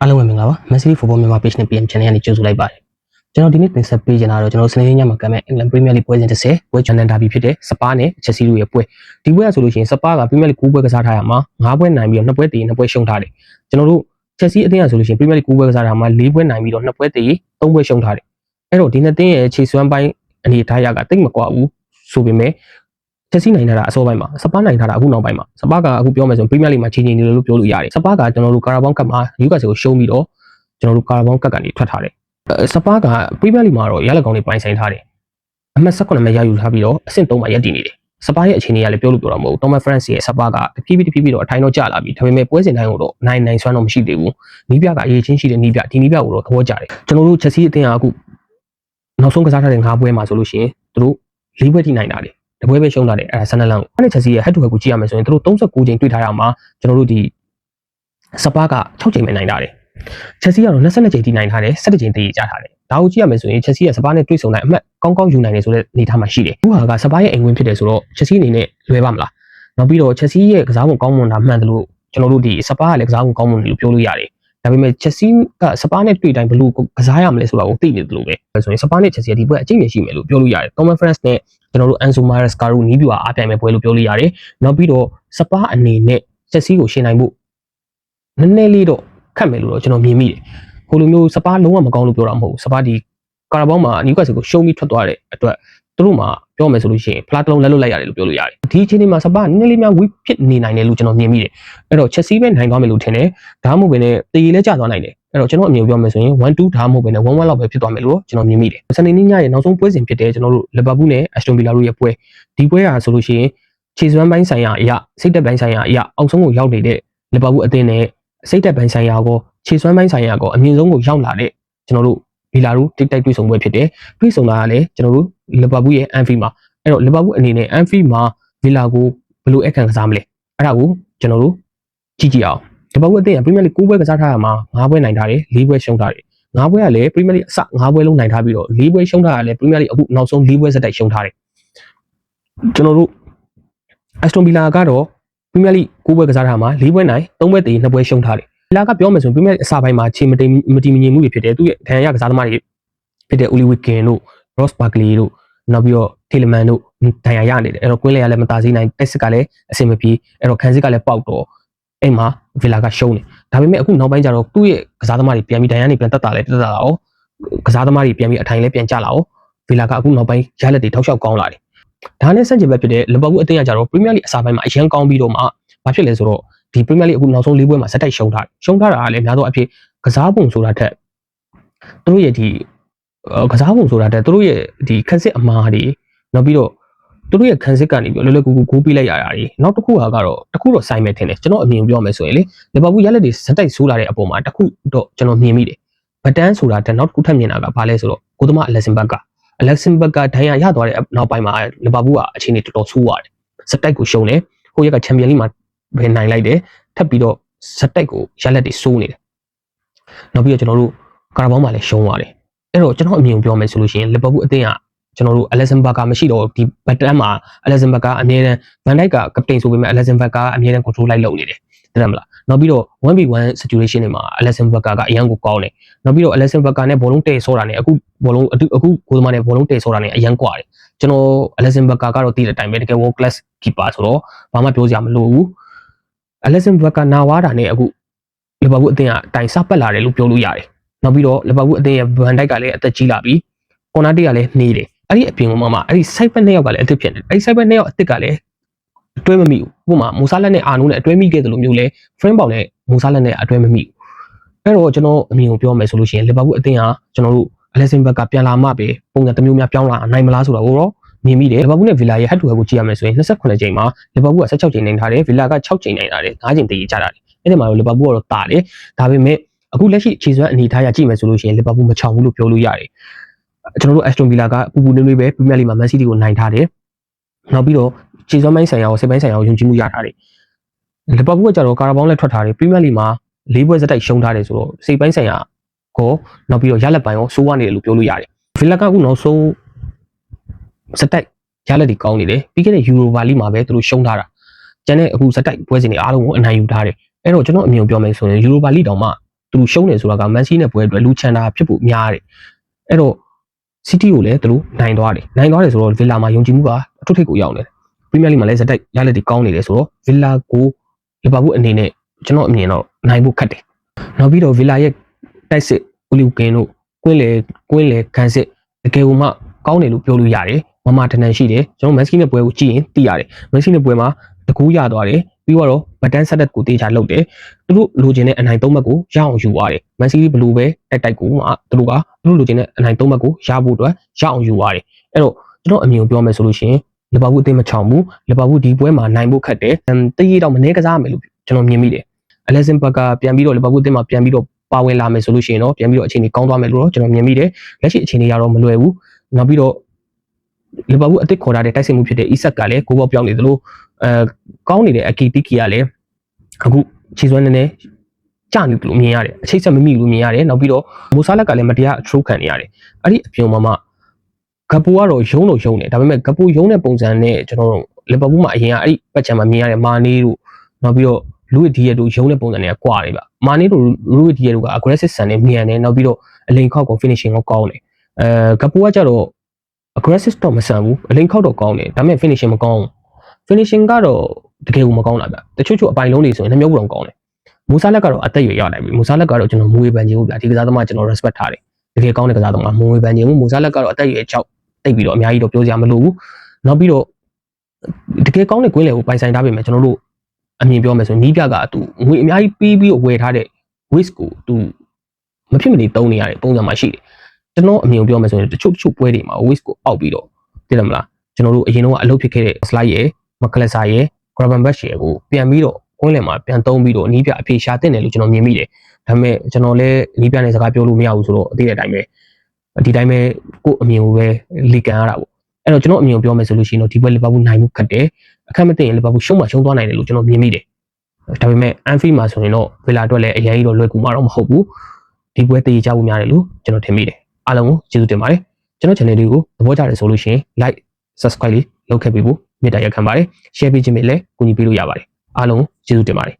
အားလုံးပဲမင်္ဂလာပါ Messi Football မြန်မာ page နဲ့ PM channel ကနေကြိုဆိုလိုက်ပါတယ်ကျွန်တော်ဒီနေ့တင်ဆက်ပေးချင်တာတော့ကျွန်တော်စနေနေ့ညမှာကမ်းမဲ့ England Premier League ပွဲစဉ်30ပွဲ Channel Derby ဖြစ်တဲ့စပါးနဲ့ Chelsea တို့ရဲ့ပွဲဒီပွဲကဆိုလို့ရှိရင်စပါးက Premier League 9ပွဲကစားထားရမှာ9ပွဲနိုင်ပြီးတော့2ပွဲတည်2ပွဲရှုံးထားတယ်ကျွန်တော်တို့ Chelsea အသင်းကဆိုလို့ရှိရင် Premier League 9ပွဲကစားထားရမှာ4ပွဲနိုင်ပြီးတော့2ပွဲတည်3ပွဲရှုံးထားတယ်အဲ့တော့ဒီနှစ်သင်းရဲ့ခြေစွမ်းပိုင်းအနေထားရကတိတ်မကွာဘူးဆိုပေမဲ့ ချက်စီနိုင်ထားတာအစောပိုင်းမှာစပါးနိုင်ထားတာအခုနောက်ပိုင်းမှာစပါးကအခုပြောမယ်ဆိုရင် Premier League မှာချိန်ချိန်နေလို့ပြောလို့ရတယ်စပါးကကျွန်တော်တို့ကာရာဘောင်းကပ်မှာ Newcastle ကိုရှုံးပြီးတော့ကျွန်တော်တို့ကာရာဘောင်းကပ်ကနေထွက်ထားတယ်အဲစပါးက Premier League မှာတော့ရလက်ကောင်းတွေပိုင်ဆိုင်ထားတယ်အမှတ်18မှာရယူထားပြီးတော့အဆင့်3မှာရပ်တည်နေတယ်စပါးရဲ့အခြေအနေကလည်းပြောလို့ပြောတာမဟုတ်ဘူး Thomas France ရဲ့စပါးကတဖြည်းဖြည်းတဖြည်းဖြည်းတော့အထိုင်တော့ကျလာပြီဒါပေမဲ့ပွဲစဉ်တိုင်းကိုတော့နိုင်နိုင်ဆွမ်းတော့မရှိသေးဘူးနီးပြကအရေးချင်းရှိတဲ့နီးပြဒီနီးပြကိုတော့သဘောကျတယ်ကျွန်တော်တို့ Chelsea အသင်းကအခုနောက်ဆုံးကစားထားတဲ့၅ပွဲမှာဆိုလို့ရှိရင်သူတို့၄ပွဲထိနိုင်တာတယ် တပွဲပဲရှုံးတာတယ်အဲဒါဆန်နလန်ကိုအဲ့ဒီချက်စီရဲ့ head to head ကိုကြည့်ရမယ်ဆိုရင်သူတို့39ချိန်တွေ့ထားရမှာကျွန်တော်တို့ဒီစပါးက6ချိန်ပဲနိုင်တာတယ်ချက်စီကတော့22ချိန်ထိနိုင်ထားတယ်17ချိန်တည်ကြထားတယ်ဒါကိုကြည့်ရမယ်ဆိုရင်ချက်စီရဲ့စပါးနဲ့တွေ့ဆုံတဲ့အမှတ်ကောင်းကောင်းယူနိုင်တယ်ဆိုတဲ့အနေအထားမှာရှိတယ်ခုဟာကစပါးရဲ့အိမ်ဝင်ဖြစ်တယ်ဆိုတော့ချက်စီအနေနဲ့လွယ်ပါမလားနောက်ပြီးတော့ချက်စီရဲ့ကစားပုံကောင်းမွန်တာမှန်တယ်လို့ကျွန်တော်တို့ဒီစပါးကလည်းကစားပုံကောင်းမွန်တယ်လို့ပြောလို့ရတယ်ဒါပေမဲ့ချက်စီကစပါးနဲ့တွေ့တိုင်းဘလို့ကစားရမလဲဆိုတာကိုသိနေတယ်လို့ပဲဆိုရင်စပါးနဲ့ချက်စီကဒီပွဲအကျင့်ရရှိမယ်လို့ပြောလို့ရတယ် Thomas France နဲ့ ကျွန်တော်တို့ Ansu Maresca တို့နီးပြူအားပြိုင်မဲ့ပွဲလို့ပြောလို့ရတယ်။နောက်ပြီးတော့စပါးအနေနဲ့ချက်စီကိုရှင်းနိုင်ဖို့နည်းနည်းလေးတော့ခက်မယ်လို့တော့ကျွန်တော်မြင်မိတယ်။ဟိုလိုမျိုးစပါးလုံးဝမကောင်းလို့ပြောတာမဟုတ်ဘူး။စပါးဒီကာရာဘောင်းမှာနယူကာဆယ်ကိုရှုံးပြီးထွက်သွားတဲ့အတွက်သူတို့မှာပြောမယ်ဆိုလို့ရှိရင်ဖလားတစ်လုံးလက်လွတ်လိုက်ရတယ်လို့ပြောလို့ရတယ်။ဒီအချိန်လေးမှာစပါးနည်းနည်းလေးများဝိဖြစ်နေနိုင်တယ်လို့ကျွန်တော်မြင်မိတယ်။အဲ့တော့ချက်စီပဲနိုင်သွားမယ်လို့ထင်တယ်။ဒါမှမဟုတ်ဘဲနဲ့တေးလဲကျသွားနိုင်တယ်။ အဲ့တော့ကျွန်တော်အမြင်ပြောမယ်ဆိုရင်1 2ဒါမှမဟုတ်ဘဲနဲ့1 1လောက်ပဲဖြစ်သွားမယ်လို့ကျွန်တော်မြင်မိတယ်။စနေနေ့ညရဲ့နောက်ဆုံးပွဲစဉ်ဖြစ်တဲ့ကျွန်တော်တို့လီဗာပူးနဲ့အက်စတွန်ဗီလာတို့ရဲ့ပွဲဒီပွဲဟာဆိုလို့ရှိရင်ခြေစွမ်းပိုင်းဆိုင်ရာအရာစိတ်သက်ပိုင်းဆိုင်ရာအရာအောက်ဆုံးကိုရောက်နေတဲ့လီဗာပူးအသင်းနဲ့စိတ်သက်ပိုင်းဆိုင်ရာကိုခြေစွမ်းပိုင်းဆိုင်ရာကိုအမြင့်ဆုံးကိုရောက်လာတဲ့ကျွန်တော်တို့ဗီလာတို့တိတ်တိုက်တွေ့ဆုံပွဲဖြစ်တယ်။တွေ့ဆုံတာကလည်းကျွန်တော်တို့လီဗာပူးရဲ့အန်ဖီမှာအဲ့တော့လီဗာပူးအနေနဲ့အန်ဖီမှာဗီလာကိုဘယ်လိုအခန့်ကစားမလဲအဲ့ဒါကိုကျွန်တော်တို့ကြည့်ကြည့်အောင် လီဗာပူးအသင်းကပရီးမီယာလိ9ပွဲကစားထားတာမှာ9ပွဲနိုင်ထားတယ်4ပွဲရှုံးထားတယ်၅ပွဲကလည်းပရီးမီယာလိအစ၅ပွဲလုံးနိုင်ထားပြီးတော့၄ပွဲရှုံးထားတာလည်းပရီးမီယာလိအခုနောက်ဆုံး၄ပွဲစတိုက်ရှုံးထားတယ်ကျွန်တော်တို့အက်စတွန်ဗီလာကတော့ပရီးမီယာလိ၉ပွဲကစားထားမှာ၄ပွဲနိုင်၃ပွဲတည်၂ပွဲရှုံးထားတယ်ဗီလာကပြောမယ်ဆိုရင်ပရီးမီယာလိအစပိုင်းမှာချိန်မတိမ်မတီမငြိမ်မှုတွေဖြစ်တယ်သူရဲ့ဒဏ်ရာကစားသမားတွေဖြစ်တဲ့ Oli Wigan တို့ Ross Barkley တို့နောက်ပြီးတော့ Tielemans တို့ဒဏ်ရာရနေတယ်အဲ့တော့ကွင်းလေကလည်းမတာစီနိုင်တက်စစ်ကလည်းအဆင်မပြေအဲ့တော့ခန်းစစ်ကလည်းပေါက်တော့အဲ့မှာ ဗီလာကရှုံးတယ်ဒါပေမဲ့အခုနောက်ပိုင်းကျတော့သူ့ရဲ့ကစားသမားတွေပြန်ပြီးဒဏ်ရာနေပြန်တက်တာလဲတက်တာလာအောင်ကစားသမားတွေပြန်ပြီးအထိုင်လဲပြန်ကျလာအောင်ဗီလာကအခုနောက်ပိုင်းရလက်တွေထောက်လျှောက်ကောင်းလာတယ်ဒါနဲ့ဆန့်ကျင်ဘက်ဖြစ်တဲ့လီဗာပူးအသင်းကကျတော့ပရီးမီယာလိအစားပိုင်းမှာအရန်ကောင်းပြီးတော့မှဘာဖြစ်လဲဆိုတော့ဒီပရီးမီယာလိအခုနောက်ဆုံး၄ပွဲမှာဇက်တိုက်ရှုံးထားတယ်ရှုံးထားတာကလည်းအများဆုံးအဖြစ်ကစားပုံဆိုတာထက်သူတို့ရဲ့ဒီကစားပုံဆိုတာတဲ့သူတို့ရဲ့ဒီခန်းစစ်အမားတွေနောက်ပြီးတော့ သူတို့ရဲ့ခန်းစစ်ကနေပြီးလွယ်လွယ်ကူကူဂိုးပေးလိုက်ရတာတွေနောက်တစ်ခုကတော့တစ်ခုတော့ဆိုင်မဲ့ထင်တယ်ကျွန်တော်အမြင်ပြောမယ်ဆိုရင်လေလီဗာပူးရလက်တွေဇက်တိုက်ဆိုးလာတဲ့အပေါ်မှာတစ်ခုတော့ကျွန်တော်မြင်မိတယ်ဘတန်းဆိုတာတဲ့နောက်တစ်ခုထပ်မြင်တာကဘာလဲဆိုတော့ကိုသမားအလက်ဆင်ဘတ်ကအလက်ဆင်ဘတ်ကဒဏ်ရာရသွားတဲ့နောက်ပိုင်းမှာလီဗာပူးကအခြေအနေတော်တော်ဆိုးသွားတယ်ဇက်တိုက်ကိုရှုံးတယ်ဟိုရက်ကချန်ပီယံလိမှာပဲနိုင်လိုက်တယ်ထပ်ပြီးတော့ဇက်တိုက်ကိုရလက်တွေဆိုးနေတယ်နောက်ပြီးတော့ကျွန်တော်တို့ကာရာဘောင်းမှာလည်းရှုံးသွားတယ်အဲ့တော့ကျွန်တော်အမြင်ပြောမယ်ဆိုလို့ရှိရင်လီဗာပူးအသင်းက ကျွန်တော်တို့အလက်ဆန်ဘတ်ကမရှိတော့ဒီဘတ်တန်မှာအလက်ဆန်ဘတ်ကအမြဲတမ်းဗန်ဒိုက်ကကပတိန်ဆိုပေမဲ့အလက်ဆန်ဘတ်ကအမြဲတမ်း control လိုက်လုပ်နေတယ်သိတယ်မလားနောက်ပြီးတော့ 1v1 situation တွေမှာအလက်ဆန်ဘတ်ကအရန်ကိုကောင်းတယ်နောက်ပြီးတော့အလက်ဆန်ဘတ်ကနဲ့ဘောလုံးတဲဆောတာနဲ့အခုဘောလုံးအခုကိုသမားနဲ့ဘောလုံးတဲဆောတာနဲ့အရန်ကွာတယ်ကျွန်တော်အလက်ဆန်ဘတ်ကတော့တည်တဲ့အတိုင်းပဲတကယ် world class keeper ဆိုတော့ဘာမှပြောစရာမလိုဘူးအလက်ဆန်ဘတ်ကနာဝါတာနဲ့အခုလီဗာပူးအသင်းကတိုင်စပတ်လာတယ်လို့ပြောလို့ရတယ်နောက်ပြီးတော့လီဗာပူးအသင်းရဲ့ဗန်ဒိုက်ကလည်းအသက်ကြီးလာပြီကွန်နာတီကလည်းနေတယ် အဲ့ဒီအပြင်ကမှအဲ့ဒီ side back နှစ်ယောက်ကလည်းအသစ်ဖြစ်နေတယ်အဲ့ဒီ side back နှစ်ယောက်အသစ်ကလည်းအတွဲမမိဘူးဥပမာမူဆာလက်နဲ့အာနိုးနဲ့အတွဲမိခဲ့တယ်လို့မျိုးလဲ frame ပေါက်နဲ့မူဆာလက်နဲ့အတွဲမမိဘူးအဲ့တော့ကျွန်တော်အမြင်ကိုပြောမယ်ဆိုလို့ရှိရင်လီဗာပူးအသင်းကကျွန်တော်တို့အလက်ဆင်ဘက်ကပြန်လာမှပဲပုံစံတစ်မျိုးများပြောင်းလာနိုင်မလားဆိုတာကိုတော့မြင်မိတယ်လီဗာပူးနဲ့ဗီလာရဲ့ head to head ကိုကြည့်ရမယ်ဆိုရင်28ချိန်မှာလီဗာပူးက16ချိန်နိုင်ထားတယ်ဗီလာက6ချိန်နိုင်ထားတယ်5ချိန်တည်ကြတာတယ်အဲ့ဒီမှာတော့လီဗာပူးကတော့တာတယ်ဒါပေမဲ့အခုလက်ရှိခြေစွမ်းအနေထားရကြည့်မယ်ဆိုလို့ရှိရင်လီဗာပူးမချောင်ဘူးလို့ပြောလို့ရတယ် ကျွန်တော်တို့ Aston Villa ကပူပူနွေးနွေးပဲ Premier League မှာ Man City ကိုနိုင်ထားတယ်နောက်ပြီးတော့ခြေစွမ်းပိုင်းဆိုင်ရာကိုစိတ်ပိုင်းဆိုင်ရာကိုယုံကြည်မှုရထားတယ်လီဗာပူးကကြတော့ကာရာဘောင်းလက်ထွက်ထားတယ် Premier League မှာ၄ပွဲစတိုက်ရှုံးထားတယ်ဆိုတော့စိတ်ပိုင်းဆိုင်ရာကိုနောက်ပြီးတော့ရလက်ပိုင်းကိုစိုးဝါနေတယ်လို့ပြောလို့ရတယ် Villa ကအခုနောက်ဆုံးစတိုက်ရလက်တွေကောင်းနေတယ်ပြီးခဲ့တဲ့ Europa League မှာပဲသူတို့ရှုံးထားတာကျန်တဲ့အခုစတိုက်ပွဲစဉ်တွေအားလုံးကိုအနိုင်ယူထားတယ်အဲ့တော့ကျွန်တော်အမြင်ပြောမယ်ဆိုရင် Europa League တောင်မှသူတို့ရှုံးတယ်ဆိုတာကမန်စီနဲ့ပွဲအတွက်လူချန်တာဖြစ်ဖို့များတယ်အဲ့တော့ City ကိုလည်းသူတို့နိုင်သွားတယ်နိုင်သွားတယ်ဆိုတော့ Villa မှာယုံကြည်မှုကအထွတ်ထိပ်ကိုရောက်နေတယ် Premier League မှာလည်းဇက်တိုက်ရလက်တွေကောင်းနေတယ်ဆိုတော့ Villa ကိုလီဗာပူးအနေနဲ့ကျွန်တော်အမြင်တော့နိုင်ဖို့ခက်တယ်နောက်ပြီးတော့ Villa ရဲ့တိုက်စစ်ဦးလီကင်တို့ကွင်းလေကွင်းလေခံစစ်တကယ်ကိုမှကောင်းတယ်လို့ပြောလို့ရတယ်မမတနန်ရှိတယ်ကျွန်တော်မန်စီနဲ့ပွဲကိုကြည့်ရင်သိရတယ်မန်စီနဲ့ပွဲမှာတကူးရသွားတယ် ပြီးတော့ဘတ်တန်ဆက်တက်ကိုတေချာလုပ်တယ်သူတို့လိုချင်တဲ့အနိုင်သုံးဘက်ကိုရအောင်ယူသွားတယ်မန်စီဘလူးပဲတိုက်တိုက်ကိုမှသူတို့ကသူတို့လိုချင်တဲ့အနိုင်သုံးဘက်ကိုရဖို့အတွက်ရအောင်ယူသွားတယ်အဲ့တော့ကျွန်တော်အမြင်ကိုပြောမယ်ဆိုလို့ရှိရင်လီဗာပူးအသင်းမချောင်ဘူးလီဗာပူးဒီပွဲမှာနိုင်ဖို့ခက်တယ်တည်ရတော့မနေကစားမယ်လို့ကျွန်တော်မြင်မိတယ်အလက်ဆင်ဘက်ကပြန်ပြီးတော့လီဗာပူးအသင်းမှာပြန်ပြီးတော့ပါဝင်လာမယ်ဆိုလို့ရှိရင်တော့ပြန်ပြီးတော့အခြေအနေကောင်းသွားမယ်လို့တော့ကျွန်တော်မြင်မိတယ်လက်ရှိအခြေအနေကတော့မလွယ်ဘူးနောက်ပြီးတော့လီဗာပူးအသစ်ခေါ်ထားတဲ့တိုက်စစ်မှုဖြစ်တဲ့ Isak ကလည်းကိုဘောပြောင်းနေသလို အဲကောင်းနေတဲ့အကီတီကီကလည်းအခုခြေစွမ်းနေနေကြာနေတယ်လို့မြင်ရတယ်အချိတ်ဆက်မမိလို့မြင်ရတယ်နောက်ပြီးတော့မိုဆာလက်ကလည်းမတရားအထရိုးခံနေရတယ်အဲ့ဒီအပြုံမှာမှဂပူကတော့ယုံလို့ယုံတယ်ဒါပေမဲ့ဂပူယုံတဲ့ပုံစံနဲ့ကျွန်တော်တို့လီဗာပူးမှာအရင်ကအဲ့ဒီပတ်ချံမှာမြင်ရတဲ့မာနီတို့နောက်ပြီးတော့လူ့ဒီရဲ့တို့ယုံတဲ့ပုံစံတွေကကွာနေပါမာနီတို့လူ့ဒီရဲ့တို့က aggressive ဆန်နဲ့မြန်တယ်နောက်ပြီးတော့အလိန်ခောက်ကို finishing ကိုကောင်းတယ်အဲဂပူကကြတော့ aggressive တော့မဆန်ဘူးအလိန်ခောက်တော့ကောင်းတယ်ဒါပေမဲ့ finishing မကောင်းဘူး finishing ကတော့တကယ်ကိုမကောင်းတာဗျတချို့ချို့အပိုင်လုံးတွေဆိုရင်နှမျိုးပုံကောင်းတယ်မူဆာလက်ကတော့အသက်ရွယ်ရလိုက်ပြီမူဆာလက်ကတော့ကျွန်တော်မူဝေပန်ခြင်းကိုဗျဒီကစားသမားကျွန်တော် respect ထားတယ်တကယ်ကောင်းတဲ့ကစားသမားမူဝေပန်ခြင်းကိုမူဆာလက်ကတော့အသက်ရွယ်ကြောက်တိတ်ပြီးတော့အများကြီးတော့ပြောစရာမလိုဘူးနောက်ပြီးတော့တကယ်ကောင်းတဲ့ကွင်းလေကိုပိုင်ဆိုင်ထားပေမဲ့ကျွန်တော်တို့အမြင်ပြောမယ်ဆိုရင်နီးပြကသူငွေအများကြီးပေးပြီးတော့ဝယ်ထားတဲ့ risk ကိုသူမဖြစ်မနေတုံးနေရတဲ့ပုံစံမှာရှိတယ်ကျွန်တော်အမြင်ပြောမယ်ဆိုရင်တချို့တချို့ပွဲတွေမှာ risk ကိုအောက်ပြီးတော့သိတယ်မလားကျွန်တော်တို့အရင်တော့အလုပ်ဖြစ်ခဲ့တဲ့ slide ရယ် မကလဆာရယ် graben bash ရယ်ကိုပြန်ပြီးတော့ကွင်းလယ်မှာပြန်သုံးပြီးတော့နီးပြအဖြေရှာတင်တယ်လို့ကျွန်တော်မြင်မိတယ်ဒါပေမဲ့ကျွန်တော်လည်းနီးပြနဲ့စကားပြောလို့မရဘူးဆိုတော့အသေးတဲ့အတိုင်းပဲဒီတိုင်းပဲကို့အမြင်ကိုပဲလီကန်ရတာပေါ့အဲ့တော့ကျွန်တော်အမြင်ကိုပြောမယ်ဆိုလို့ရှိရင်တော့ဒီပွဲလီဗာပူးနိုင်မှုခက်တယ်အခက်မသိရင်လီဗာပူးရှုံးမှရှုံးသွားနိုင်တယ်လို့ကျွန်တော်မြင်မိတယ်ဒါပေမဲ့ Anfield မှာဆိုရင်တော့ဗီလာအတွက်လည်းအရင်ကြီးတော့လွယ်ကူမှာတော့မဟုတ်ဘူးဒီပွဲတည်ကြဖို့များတယ်လို့ကျွန်တော်ထင်မိတယ်အားလုံးကိုကျေးဇူးတင်ပါတယ်ကျွန်တော် channel လေးကိုသဘောကျတယ်ဆိုလို့ရှိရင် like subscribe လေး လုပ်ခဲ့ပေးဖို့မေတ္တာရက်ခံပါတယ် share ပေးခြင်းပဲလည်းကူညီပေးလို့ရပါတယ်အားလုံးကျေးဇူးတင်ပါတယ်